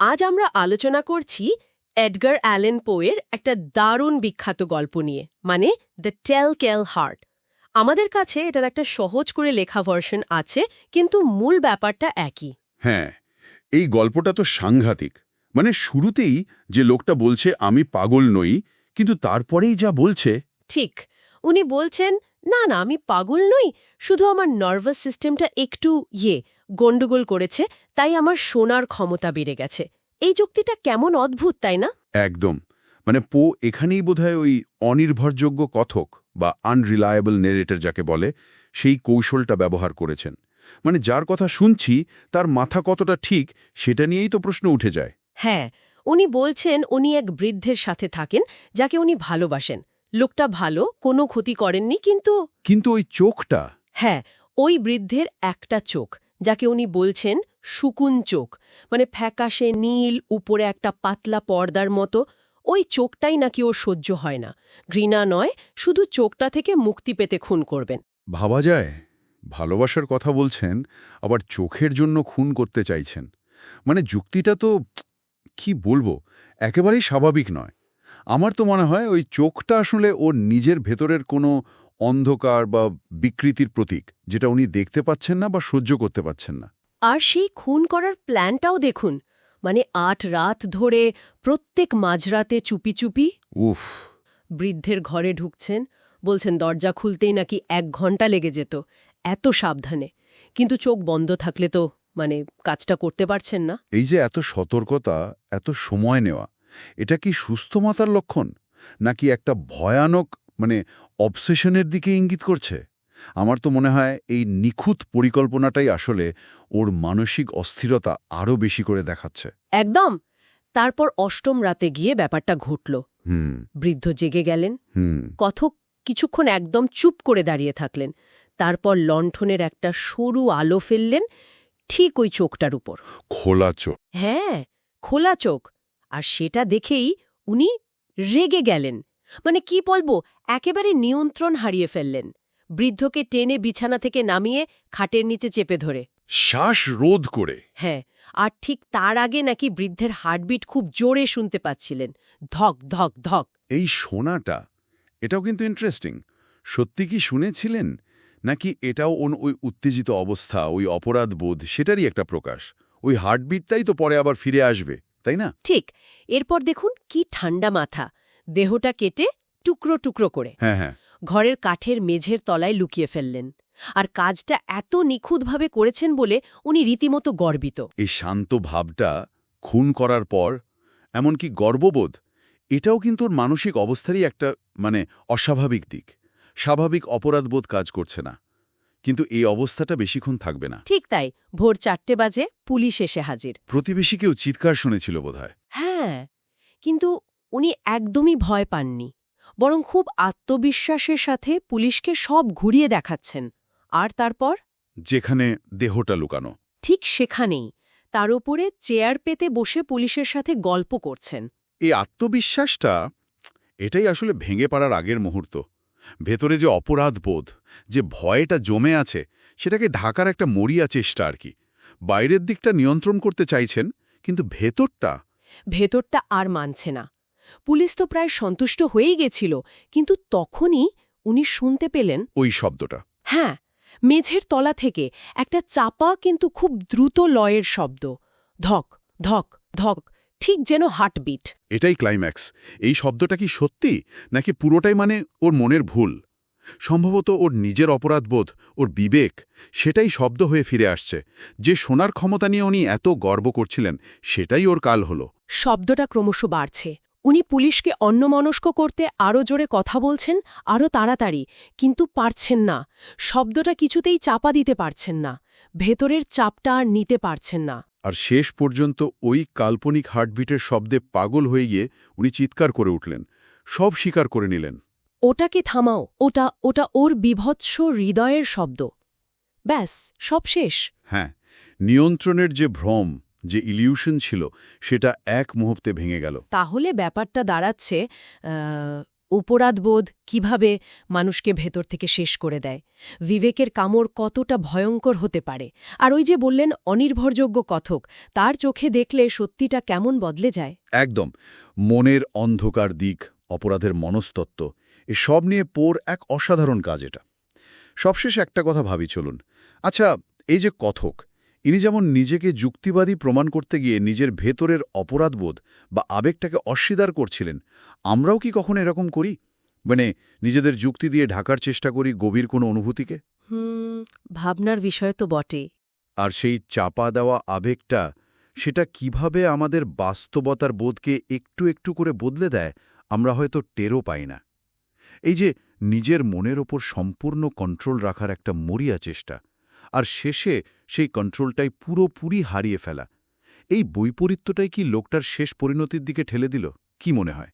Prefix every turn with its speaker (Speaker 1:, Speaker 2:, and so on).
Speaker 1: আজ আমরা আলোচনা করছি এডগার অ্যালেন পোয়ের একটা দারুণ বিখ্যাত গল্প নিয়ে মানে দ্য টেল কেল হার্ট আমাদের কাছে এটার একটা সহজ করে লেখা ভার্সন আছে কিন্তু মূল ব্যাপারটা একই।
Speaker 2: হ্যাঁ এই গল্পটা তো সাংঘাতিক। মানে শুরুতেই যে লোকটা বলছে আমি পাগল নই কিন্তু তারপরেই যা বলছে।
Speaker 1: ঠিক উনি বলছেন না না আমি পাগল নই শুধু আমার নার্ভাস সিস্টেমটা একটু ইয়ে গন্ডগোল করেছে তাই আমার শোনার ক্ষমতা বেড়ে গেছে। এই যুক্তিটা কেমন অদ্ভুত তাই না?
Speaker 2: একদম। মানে পো এখানেই বোধহয় ওই অনির্ভরযোগ্য কথক বা আনরিলায়েবল নেরেটর যাকে বলে সেই কৌশলটা ব্যবহার করেছেন। মানে যার কথা শুনছি তার মাথা কতটা ঠিক সেটা নিয়েই তো প্রশ্ন উঠে যায়।
Speaker 1: হ্যাঁ উনি বলছেন উনি এক বৃদ্ধের সাথে থাকেন যাকে উনি ভালোবাসেন। লোকটা ভালো কোনো ক্ষতি করেননি কিন্তু
Speaker 2: কিন্তু ওই চোখটা?
Speaker 1: হ্যাঁ ওই বৃদ্ধের একটা চোখ। যাকে উনি বলছেন শুকুন চোখ। মানে ফ্যাকাশে নীল, উপরে একটা পাতলা পর্দার মতো। ওই চোখটাই নাকি ওর সহ্য হয় না। ঘৃণা নয়, শুধু চোখটা থেকে মুক্তি পেতে খুন করবেন।
Speaker 2: ভাবা যায়, ভালোবাসার কথা বলছেন, আবার চোখের জন্য খুন করতে চাইছেন। মানে যুক্তিটা তো, কি বলব, একেবারেই স্বাভাবিক নয়। আমার তো মনে হয় ওই চোখটা আসলে ওর নিজের ভেতরের কোনো অন্ধকার বা বিকৃতির প্রতীক যেটা উনি দেখতে পাচ্ছেন না বা সহ্য করতে পাচ্ছেন না।
Speaker 1: আর সেই খুন করার প্ল্যানটাও দেখুন। মানে আট রাত ধরে প্রত্যেক মাঝরাতে চুপি চুপি
Speaker 2: উফ।
Speaker 1: বৃদ্ধের ঘরে ঢুকছেন বলছেন দরজা খুলতেই নাকি এক ঘণ্টা লেগে যেত। এত সাবধানে। কিন্তু চোখ বন্ধ থাকলে তো মানে কাজটা করতে পারছেন না।
Speaker 2: এই যে এত সতর্কতা এত সময় নেওয়া এটা কি সুস্থ মাতার লক্ষণ? নাকি একটা ভয়ানক মানে অবসেশনের দিকে ইঙ্গিত করছে। আমার তো মনে হয় এই নিখুঁত পরিকল্পনাটাই আসলে ওর মানসিক অস্থিরতা আরও বেশি করে দেখাচ্ছে।
Speaker 1: একদম। তারপর অষ্টম রাতে গিয়ে ব্যাপারটা ঘটল।
Speaker 2: হুম।
Speaker 1: বৃদ্ধ জেগে গেলেন।
Speaker 2: হুম।
Speaker 1: কথক কিছুক্ষণ একদম চুপ করে দাঁড়িয়ে থাকলেন। তারপর লণ্ঠনের একটা সরু আলো ফেললেন ঠিক ওই চোখটার উপর।
Speaker 2: খোলা চোখ।
Speaker 1: হ্যাঁ খোলা চোখ। আর সেটা দেখেই উনি রেগে গেলেন। মানে কি বলব? একেবারে নিয়ন্ত্রণ হারিয়ে ফেললেন। বৃদ্ধকে টেনে বিছানা থেকে নামিয়ে খাটের নিচে চেপে ধরে।
Speaker 2: শ্বাস রোধ করে।
Speaker 1: হ্যাঁ আর ঠিক তার আগে নাকি বৃদ্ধের হার্টবিট খুব জোরে শুনতে পাচ্ছিলেন। ধক ধক ধক।
Speaker 2: এই শোনাটা এটাও কিন্তু ইন্টারেস্টিং সত্যি কি শুনেছিলেন? নাকি এটাও ওন ওই উত্তেজিত অবস্থা ওই অপরাধ বোধ সেটারই একটা প্রকাশ। ওই হার্টবিটটাই তো পরে আবার ফিরে আসবে তাই না?
Speaker 1: ঠিক এরপর দেখুন কি ঠান্ডা মাথা। দেহটা কেটে টুকরো টুকরো করে।
Speaker 2: হ্যাঁ হ্যাঁ।
Speaker 1: ঘরের কাঠের মেঝের তলায় লুকিয়ে ফেললেন। আর কাজটা এত নিখুঁতভাবে করেছেন বলে উনি রীতিমতো গর্বিত।
Speaker 2: এই শান্ত ভাবটা খুন করার পর এমনকি গর্ববোধ এটাও কিন্তু ওর মানসিক অবস্থারই একটা মানে অস্বাভাবিক দিক। স্বাভাবিক অপরাধবোধ কাজ করছে না। কিন্তু এই অবস্থাটা বেশিক্ষণ থাকবে না।
Speaker 1: ঠিক তাই ভোর চারটে বাজে পুলিশ এসে হাজির।
Speaker 2: প্রতিবেশী কেউ চিৎকার শুনেছিল বোধহয়।
Speaker 1: হ্যাঁ কিন্তু উনি একদমই ভয় পাননি। বরং খুব আত্মবিশ্বাসের সাথে পুলিশকে সব ঘুরিয়ে দেখাচ্ছেন। আর তারপর?
Speaker 2: যেখানে দেহটা লুকানো।
Speaker 1: ঠিক সেখানেই। তার উপরে চেয়ার পেতে বসে পুলিশের সাথে গল্প করছেন।
Speaker 2: এই আত্মবিশ্বাসটা এটাই আসলে ভেঙে পড়ার আগের মুহূর্ত। ভেতরে যে অপরাধ বোধ যে ভয়টা জমে আছে সেটাকে ঢাকার একটা মরিয়া চেষ্টা আর কি। বাইরের দিকটা নিয়ন্ত্রণ করতে চাইছেন কিন্তু ভেতরটা?
Speaker 1: ভেতরটা আর মানছে না। পুলিশ তো প্রায় সন্তুষ্ট হয়েই গেছিল কিন্তু তখনই উনি শুনতে পেলেন
Speaker 2: ওই শব্দটা।
Speaker 1: হ্যাঁ মেঝের তলা থেকে একটা চাপা কিন্তু খুব দ্রুত লয়ের শব্দ। ধক ধক ধক ঠিক যেন হার্টবিট।
Speaker 2: এটাই ক্লাইম্যাক্স। এই শব্দটা কি সত্যি নাকি পুরোটাই মানে ওর মনের ভুল? সম্ভবত ওর নিজের অপরাধবোধ ওর বিবেক সেটাই শব্দ হয়ে ফিরে আসছে। যে শোনার ক্ষমতা নিয়ে উনি এত গর্ব করছিলেন সেটাই ওর কাল হলো।
Speaker 1: শব্দটা ক্রমশ বাড়ছে। উনি পুলিশকে অন্যমনস্ক করতে আরও জোরে কথা বলছেন আরও তাড়াতাড়ি কিন্তু পারছেন না। শব্দটা কিছুতেই চাপা দিতে পারছেন না। ভেতরের চাপটা আর নিতে পারছেন না।
Speaker 2: আর শেষ পর্যন্ত ওই কাল্পনিক হার্টবিটের শব্দে পাগল হয়ে গিয়ে উনি চিৎকার করে উঠলেন। সব স্বীকার করে নিলেন।
Speaker 1: ওটাকে থামাও ওটা ওটা ওর বিভৎস হৃদয়ের শব্দ। ব্যাস সব শেষ।
Speaker 2: হ্যাঁ নিয়ন্ত্রণের যে ভ্রম যে ইলিউশন ছিল সেটা এক মুহূর্তে ভেঙে গেল।
Speaker 1: তাহলে ব্যাপারটা দাঁড়াচ্ছে অপরাধবোধ কীভাবে মানুষকে ভেতর থেকে শেষ করে দেয়? বিবেকের কামড় কতটা ভয়ঙ্কর হতে পারে? আর ওই যে বললেন অনির্ভরযোগ্য কথক তার চোখে দেখলে সত্যিটা কেমন বদলে যায়?
Speaker 2: একদম। মনের অন্ধকার দিক অপরাধের মনস্তত্ত্ব এসব নিয়ে পোর এক অসাধারণ কাজ এটা। সবশেষ একটা কথা ভাবি চলুন। আচ্ছা এই যে কথক ইনি যেমন নিজেকে যুক্তিবাদী প্রমাণ করতে গিয়ে নিজের ভেতরের অপরাধবোধ বা আবেগটাকে অস্বীকার করছিলেন আমরাও কি কখনো এরকম করি? মানে নিজেদের যুক্তি দিয়ে ঢাকার চেষ্টা করি গভীর কোনো অনুভূতিকে?
Speaker 1: ভাবনার বিষয় তো বটে
Speaker 2: আর সেই চাপা দেওয়া আবেগটা সেটা কীভাবে আমাদের বাস্তবতার বোধকে একটু একটু করে বদলে দেয় আমরা হয়তো টেরও পাই না। এই যে নিজের মনের ওপর সম্পূর্ণ কন্ট্রোল রাখার একটা মরিয়া চেষ্টা আর শেষে সেই কন্ট্রোলটাই পুরোপুরি হারিয়ে ফেলা। এই বৈপরীত্যটাই কি লোকটার শেষ পরিণতির দিকে ঠেলে দিল? কি মনে হয়?